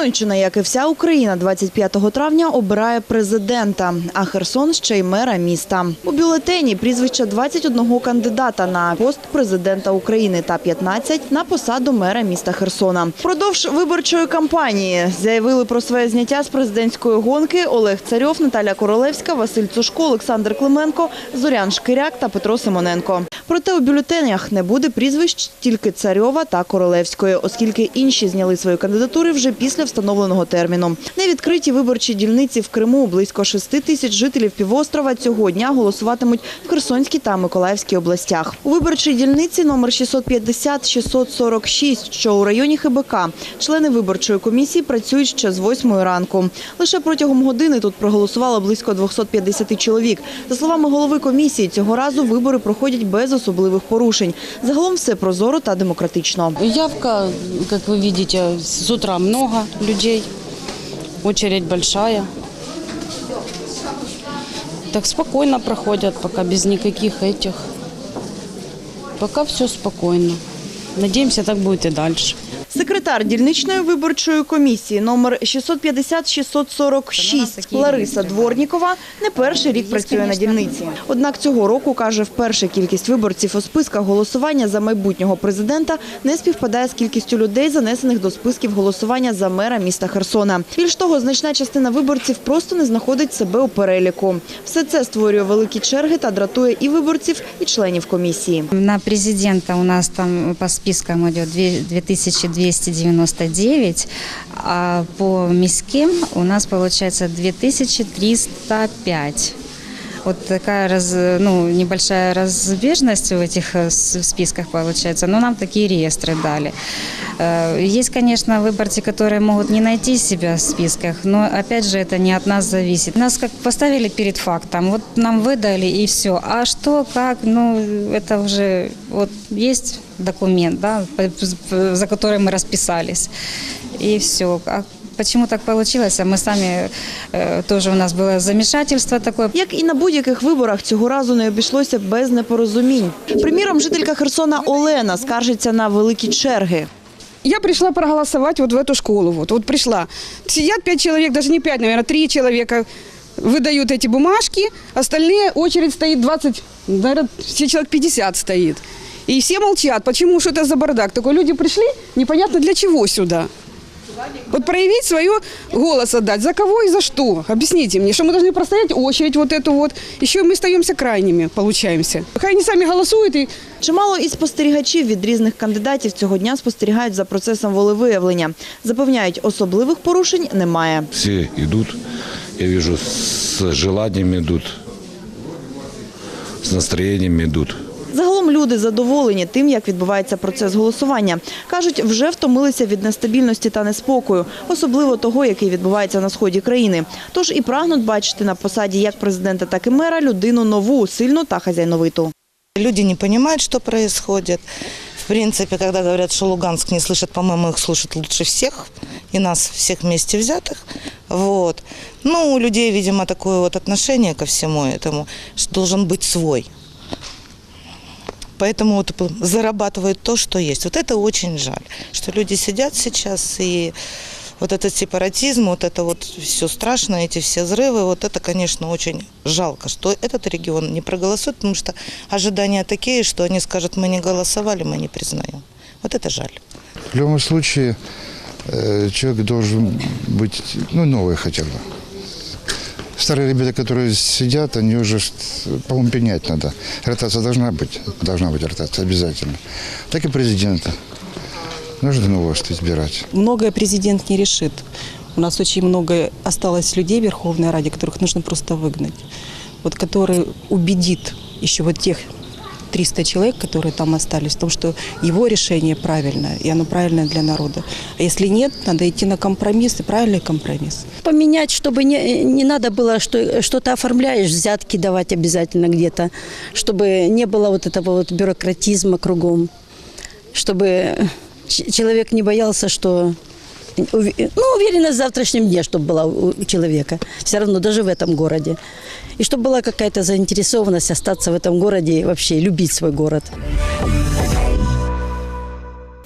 Херсонщина, як і вся Україна, 25 травня обирає президента, а Херсон ще й мера міста. У бюлетені прізвища 21 кандидата на пост президента України та 15 на посаду мера міста Херсона. Впродовж виборчої кампанії заявили про своє зняття з президентської гонки Олег Царьов, Наталя Королевська, Василь Цушко, Олександр Клименко, Зорян Шкиряк та Петро Симоненко. Проте у бюлетенях не буде прізвищ тільки Царьова та Королевської, оскільки інші зняли свої кандидатури вже після встановленого терміну. Невідкриті виборчі дільниці в Криму близько 6 тисяч жителів півострова цього дня голосуватимуть в Херсонській та Миколаївській областях. У виборчій дільниці номер 650-646, що у районі ХБК, члени виборчої комісії працюють ще з 8 ранку. Лише протягом години тут проголосувало близько 250 чоловік. За словами голови комісії, цього разу вибори проходять без особливих порушень. Загалом все прозоро та демократично. Явка, как вы видите, с утра много людей, очередь большая. Так спокойно проходят, пока без никаких этих. Пока все спокойно. Надеемся, так будет и дальше. Секретар дільничної виборчої комісії номер 650-646 Лариса Дворнікова не перший рік працює на дільниці. Однак цього року каже, вперше кількість виборців у списках голосування за майбутнього президента не співпадає з кількістю людей, занесених до списків голосування за мера міста Херсона. Більш того, значна частина виборців просто не знаходить себе у переліку. Все це створює великі черги та дратує і виборців, і членів комісії. На президента у нас там по спискам йде 2200 99, а по міським у нас виходить 2305 Вот такая раз, ну, небольшая разбежность в этих э, с- списках получается, но нам такие реестры дали. Э, Есть, конечно, выборцы, которые могут не найти себя в списках, но опять же это не от нас зависит. Нас как поставили перед фактом, вот нам выдали и все. А что, как, ну, это уже вот есть документ, да, по- по- за который мы расписались, и все. А почему так получилось? А мы сами э, тоже у нас было замешательство такое. Як і на будь-яких виборах, цього разу не обійшлося без непорозумінь. Приміром, жителька Херсона Олена скаржиться на великі черги. Я пришла проголосовать вот в эту школу. Вот, вот пришла. Сидят пять человек, даже не пять, наверное, три человека выдают эти бумажки. Остальные, очередь стоит 20, наверное, все человек 50 стоит. И все молчат. Почему? Что это за бардак? Такой люди пришли, непонятно для чего сюда. Вот проявить свое голос отдать. За кого и за что? Объясните мне, что мы должны простоять очередь вот эту вот. Еще мы остаемся крайними, получаемся. Хай они сами голосуют и Чимало і спостерігачів від різних кандидатів цього дня спостерігають за процесом волевиявлення. Запевняють, особливих порушень немає. Все идут, я вижу, с желанием идут, с настроением идут. Загалом люди задоволені тим, як відбувається процес голосування. Кажуть, вже втомилися від нестабільності та неспокою, особливо того, який відбувається на сході країни. Тож і прагнуть бачити на посаді як президента, так і мера людину нову, сильну та хазяйновиту. Люди не понимают, что происходит. В принципе, когда говорят, что Луганск не слышит, по-моему, их слушают лучше всех, и нас всех вместе взятых. Вот. Ну, у людей, видимо, такое вот отношение ко всему этому, что должен быть свой. Поэтому вот зарабатывают то, что есть. Вот это очень жаль, что люди сидят сейчас и вот этот сепаратизм, вот это вот все страшно, эти все взрывы, вот это, конечно, очень жалко, что этот регион не проголосует, потому что ожидания такие, что они скажут, мы не голосовали, мы не признаем. Вот это жаль. В любом случае, э, человек должен быть, ну, новый хотя бы. Старые ребята, которые сидят, они уже, ш- по-моему, пенять надо. Ротация должна быть, должна быть ротация обязательно. Так и президента. Нужно нового что избирать. Многое президент не решит. У нас очень много осталось людей в Верховной Раде, которых нужно просто выгнать. Вот который убедит еще вот тех 300 человек, которые там остались, в том, что его решение правильное, и оно правильное для народа. А если нет, надо идти на компромисс, и правильный компромисс. поменять, чтобы не, не надо было, что что-то оформляешь, взятки давать обязательно где-то, чтобы не было вот этого вот бюрократизма кругом, чтобы ч- человек не боялся, что уви- ну, уверенность в завтрашнем дне, чтобы была у у человека, все равно даже в этом городе. И чтобы была какая-то заинтересованность остаться в этом городе и вообще любить свой город.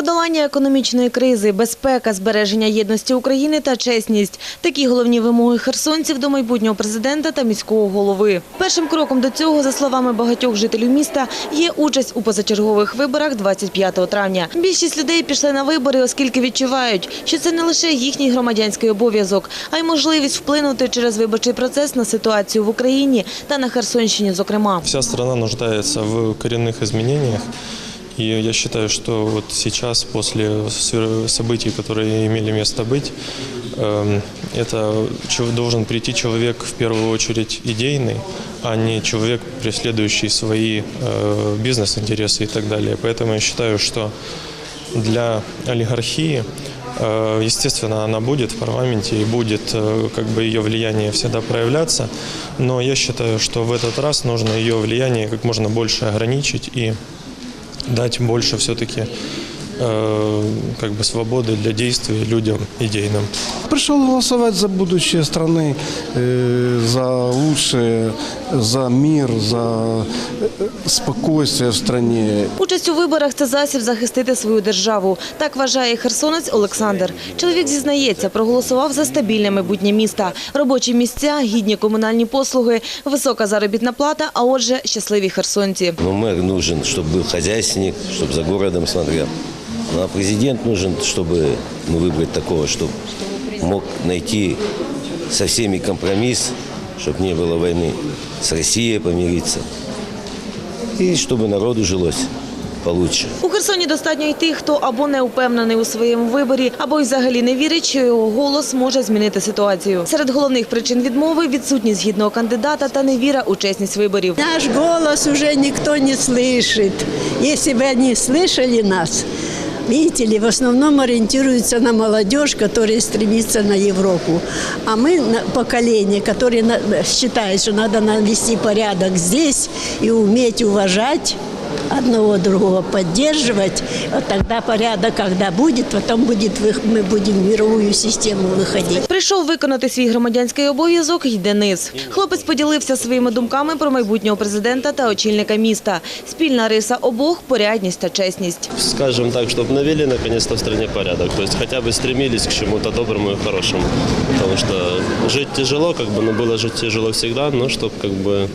Подолання економічної кризи, безпека, збереження єдності України та чесність – такі головні вимоги херсонців до майбутнього президента та міського голови. Першим кроком до цього, за словами багатьох жителів міста, є участь у позачергових виборах 25 травня. Більшість людей пішли на вибори, оскільки відчувають, що це не лише їхній громадянський обов'язок, а й можливість вплинути через виборчий процес на ситуацію в Україні та на Херсонщині, зокрема. Вся страна нуждается в коренных изменениях. И я считаю, что вот сейчас, после событий, которые имели место быть, эм, это должен прийти человек в первую очередь идейный, а не человек, преследующий свои э, бизнес-интересы и так далее. Поэтому я считаю, что для олигархии, э, естественно, она будет в парламенте и будет э, как бы ее влияние всегда проявляться, но я считаю, что в этот раз нужно ее влияние как можно больше ограничить и дать больше все-таки как бы свободы для действий людям идейным. Пришел голосовать за будущее страны, э, за лучшее, за мир, за э, спокойствие в стране. Участь у виборах – це засіб захистити свою державу. Так вважає херсонець Олександр. Чоловік зізнається, проголосував за стабільне майбутнє міста. Робочі місця, гідні комунальні послуги, висока заробітна плата, а отже, щасливі херсонці. Но мэр нужен, чтобы был хозяйственник, чтобы за городом смотрел. Ну, а президент нужен, чтобы ну, выбрать такого, чтобы мог найти со всеми компромисс, чтобы не было войны, с Россией помириться. И чтобы народу жилось получше. У Херсоні достатньо й тих, хто або не упевнений у своєму виборі, або й взагалі не вірить, що його голос може змінити ситуацію. Серед головних причин відмови – відсутність гідного кандидата та невіра у чесність виборів. Наш голос уже никто не слышит. Если бы они слышали нас, видите в основном ориентируются на молодежь, которая стремится на Европу. А мы поколение, которое считает, что надо навести порядок здесь и уметь уважать одного другого поддерживать, вот тогда порядок, когда будет, потом будет, вы- мы будем в мировую систему выходить. Прийшов виконати свій громадянський обов'язок й Денис. Хлопець поділився своїми думками про майбутнього президента та очільника міста. Спільна риса обох – порядність та чесність. Скажем так, чтобы навели наконец-то в стране порядок, то есть хотя бы стремились к чему-то доброму и хорошему. Потому что жить тяжело, как бы, но было жить тяжело всегда, но чтобы как бы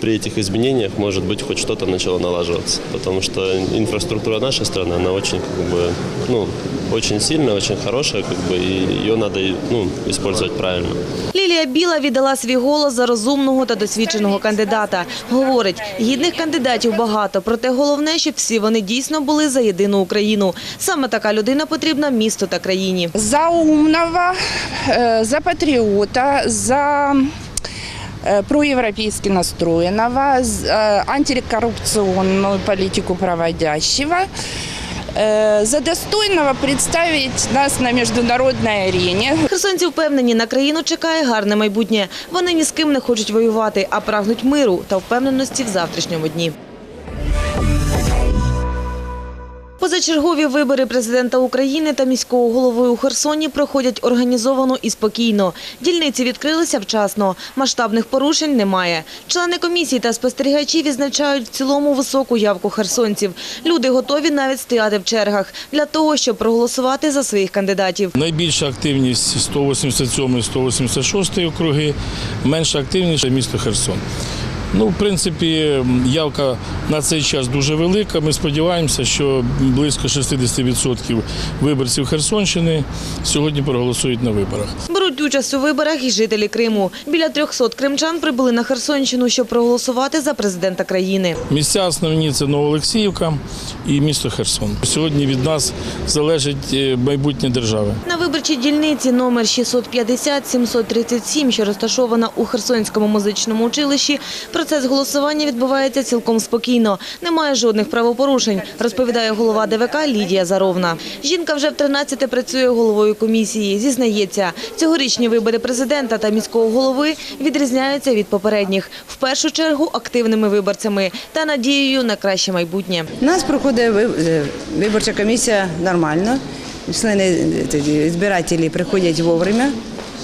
при этих изменениях, может быть, хоть что-то начало налаживаться. Потому что инфраструктура нашей страны, она очень, как бы, ну, очень сильная, очень хорошая, как бы, и ее надо ну, использовать правильно. Лілія Біла віддала свій голос за розумного та досвідченого кандидата. Говорить, гідних кандидатів багато, проте головне, щоб всі вони дійсно були за єдину Україну. Саме така людина потрібна місту та країні. за умного, э, за патриота, за э, проевропейски настроенного, антикоррупционную политику проводящего, э, за достойного представить нас на міжнародній арені. Херсонці впевнені, на країну чекає гарне майбутнє. Вони ні з ким не хочуть воювати, а прагнуть миру та впевненості в завтрашньому дні. Позачергові вибори президента України та міського голови у Херсоні проходять організовано і спокійно. Дільниці відкрилися вчасно. Масштабних порушень немає. Члени комісії та спостерігачі відзначають в цілому високу явку херсонців. Люди готові навіть стояти в чергах для того, щоб проголосувати за своїх кандидатів. Найбільша активність 187 186 округи, менша активність місто Херсон. Ну, в принципі, явка на цей час дуже велика. Ми сподіваємося, що близько 60% виборців Херсонщини сьогодні проголосують на виборах. Беруть участь у виборах і жителі Криму. Біля 300 кримчан прибули на Херсонщину, щоб проголосувати за президента країни. Місця основні це Новоолексіївка і місто Херсон. Сьогодні від нас залежить е, майбутнє держави. На виборчій дільниці номер 650-737, що розташована у Херсонському музичному училищі, процес голосування відбувається цілком спокійно. Немає жодних правопорушень, розповідає голова ДВК Лідія Заровна. Жінка вже в 13-те працює головою комісії. Зізнається, цьогорічні вибори президента та міського голови відрізняються від попередніх. В першу чергу активними виборцями та надією на краще майбутнє. У нас проходить е, виборча комісія нормально. Члени е, збирателі приходять вовремя,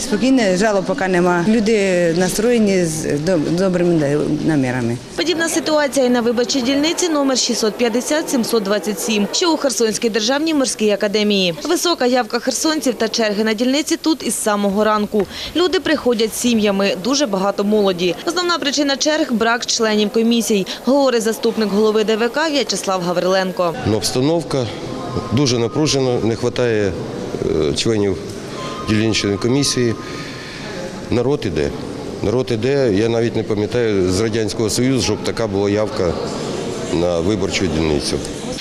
спокійно, жалоб поки нема. Люди настроєні з добрими намірами. Подібна ситуація і на виборчій дільниці номер 650-727, що у Херсонській державній морській академії. Висока явка херсонців та черги на дільниці тут із самого ранку. Люди приходять сім'ями, дуже багато молоді. Основна причина черг – брак членів комісій, говорить заступник голови ДВК В'ячеслав Гавриленко. Ну, обстановка дуже напружена, не вистачає е, членів дільничної комісії. Народ іде. Народ іде. Я навіть не пам'ятаю з Радянського Союзу, щоб така була явка на виборчу дільницю.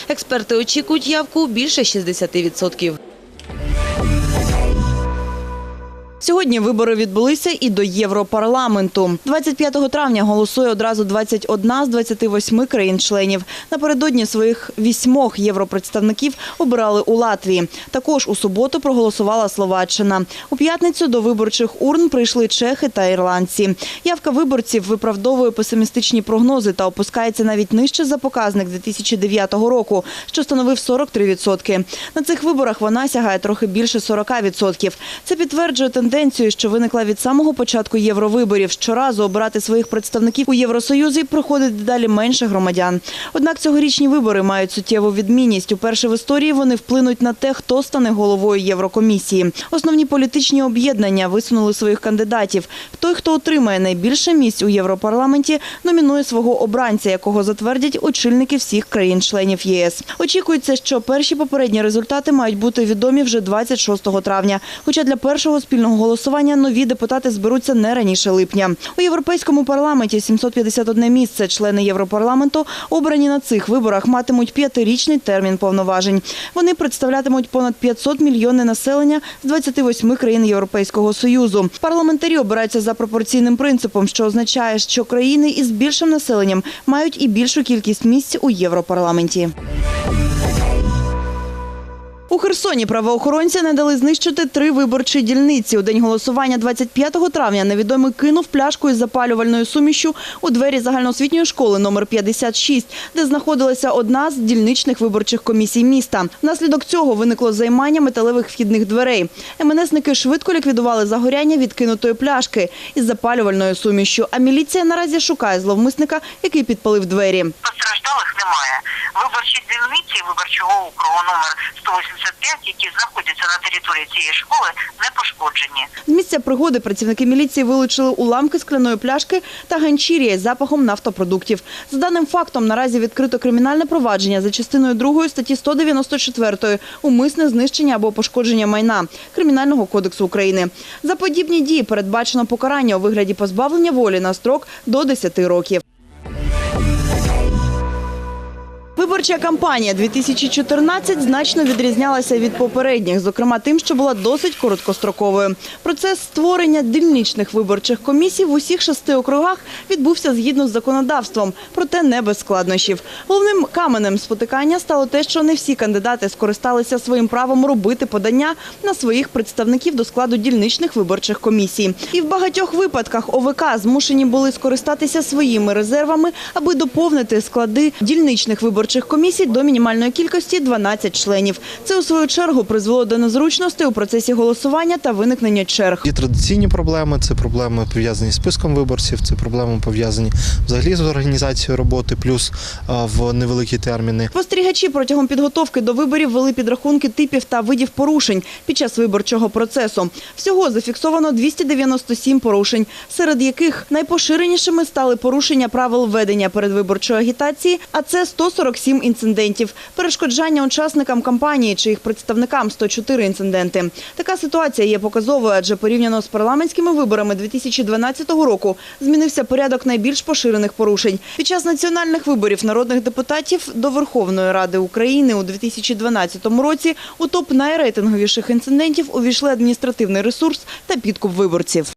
Експерти очікують явку більше 60%. Сьогодні вибори відбулися і до Європарламенту. 25 травня голосує одразу 21 з 28 країн-членів. Напередодні своїх вісьмох європредставників обирали у Латвії. Також у суботу проголосувала Словаччина. У п'ятницю до виборчих урн прийшли чехи та ірландці. Явка виборців виправдовує песимістичні прогнози та опускається навіть нижче за показник 2009 року, що становив 43%. На цих виборах вона сягає трохи більше 40%. Це підтверджує тенденцію, що виникла від самого початку євровиборів. Щоразу обирати своїх представників у Євросоюзі проходить дедалі менше громадян. Однак цьогорічні вибори мають суттєву відмінність. Уперше в історії вони вплинуть на те, хто стане головою Єврокомісії. Основні політичні об'єднання висунули своїх кандидатів. Той, хто отримає найбільше місць у Європарламенті, номінує свого обранця, якого затвердять очільники всіх країн-членів ЄС. Очікується, що перші попередні результати мають бути відомі вже 26 травня. Хоча для першого спільного голосування нові депутати зберуться не раніше липня. У європейському парламенті 751 місце. Члени Європарламенту обрані на цих виборах матимуть п'ятирічний термін повноважень. Вони представлятимуть понад 500 мільйонів населення з 28 країн Європейського союзу. Парламентарі обираються за пропорційним принципом, що означає, що країни із більшим населенням мають і більшу кількість місць у Європарламенті. У Херсоні правоохоронці не дали знищити три виборчі дільниці. У день голосування 25 травня невідомий кинув пляшку із запалювальною сумішю у двері загальноосвітньої школи номер 56, де знаходилася одна з дільничних виборчих комісій міста. Внаслідок цього виникло займання металевих вхідних дверей. МНСники швидко ліквідували загоряння відкинутої пляшки із запалювальною сумішю. А міліція наразі шукає зловмисника, який підпалив двері. Постраждалих немає. Виборчі дільниці виборчого округу номер 185, які знаходяться на території цієї школи, не пошкоджені. З місця пригоди працівники міліції вилучили уламки скляної пляшки та ганчір'я із запахом нафтопродуктів. За даним фактом, наразі відкрито кримінальне провадження за частиною 2 статті 194 «Умисне знищення або пошкодження майна» Кримінального кодексу України. За подібні дії передбачено покарання у вигляді позбавлення волі на строк до 10 років. Виборча кампанія 2014 значно відрізнялася від попередніх, зокрема тим, що була досить короткостроковою. Процес створення дільничних виборчих комісій в усіх шести округах відбувся згідно з законодавством, проте не без складнощів. Головним каменем спотикання стало те, що не всі кандидати скористалися своїм правом робити подання на своїх представників до складу дільничних виборчих комісій. І в багатьох випадках ОВК змушені були скористатися своїми резервами, аби доповнити склади дільничних виборчих комісій до мінімальної кількості 12 членів. Це у свою чергу призвело до незручностей у процесі голосування та виникнення черг. Є традиційні проблеми, це проблеми пов'язані з списком виборців, це проблеми пов'язані взагалі з організацією роботи, плюс в невеликі терміни. Спостерігачі протягом підготовки до виборів вели підрахунки типів та видів порушень під час виборчого процесу. Всього зафіксовано 297 порушень, серед яких найпоширенішими стали порушення правил ведення передвиборчої агітації, а це 147 інцидентів, перешкоджання учасникам кампанії чи їх представникам 104 інциденти. Така ситуація є показовою, адже порівняно з парламентськими виборами 2012 року змінився порядок найбільш поширених порушень. Під час національних виборів народних депутатів до Верховної Ради України у 2012 році у топ найрейтинговіших інцидентів увійшли адміністративний ресурс та підкуп виборців.